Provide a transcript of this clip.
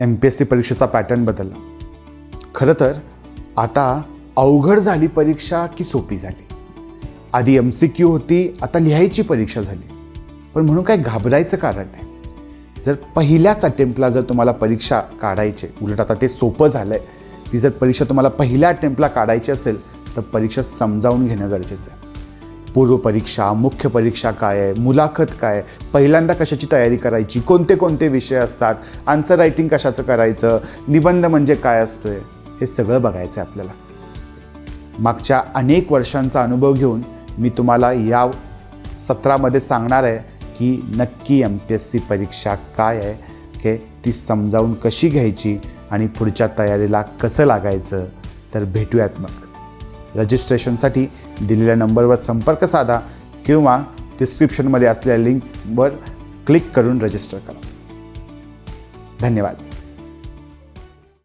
M P S C परीक्षेचा pattern बदलला. खरं तर आता अवघड झाली परीक्षा की सोपी झाली? आधी एम सी क्यू होती आता लिहायची परीक्षा झाली. पण म्हणून काय घाबरायचं कारण नाही? जर पहिल्याच अटेम्प्टला जर तुम्हाला परीक्षा काढायची उलट आता ते सोपं झालं आहे ती जर परीक्षा तुम्हाला पहिल्या अटेम्प्टला काढायची असेल तर परीक्षा समजावून घेणं गरजेचं आहे. पूर्वपरीक्षा मुख्य परीक्षा काय आहे मुलाखत काय आहे पहिल्यांदा कशाची तयारी करायची कोणते कोणते विषय असतात आन्सर रायटिंग कशाचं करायचं निबंध म्हणजे काय असतोय हे सगळं बघायचं आहे आपल्याला. मागच्या अनेक वर्षांचा अनुभव घेऊन मी तुम्हाला या सत्रामध्ये सांगणार आहे की नक्की एम पी एस सी परीक्षा काय आहे की ती समजावून कशी घ्यायची आणि पुढच्या तयारीला कसं लागायचं तर भेटूयात मग. रजिस्ट्रेशनसाठी दिलेल्या नंबरवर संपर्क साधा किंवा डिस्क्रिप्शनमध्ये असलेल्या लिंकवर क्लिक करून रजिस्टर करा. धन्यवाद.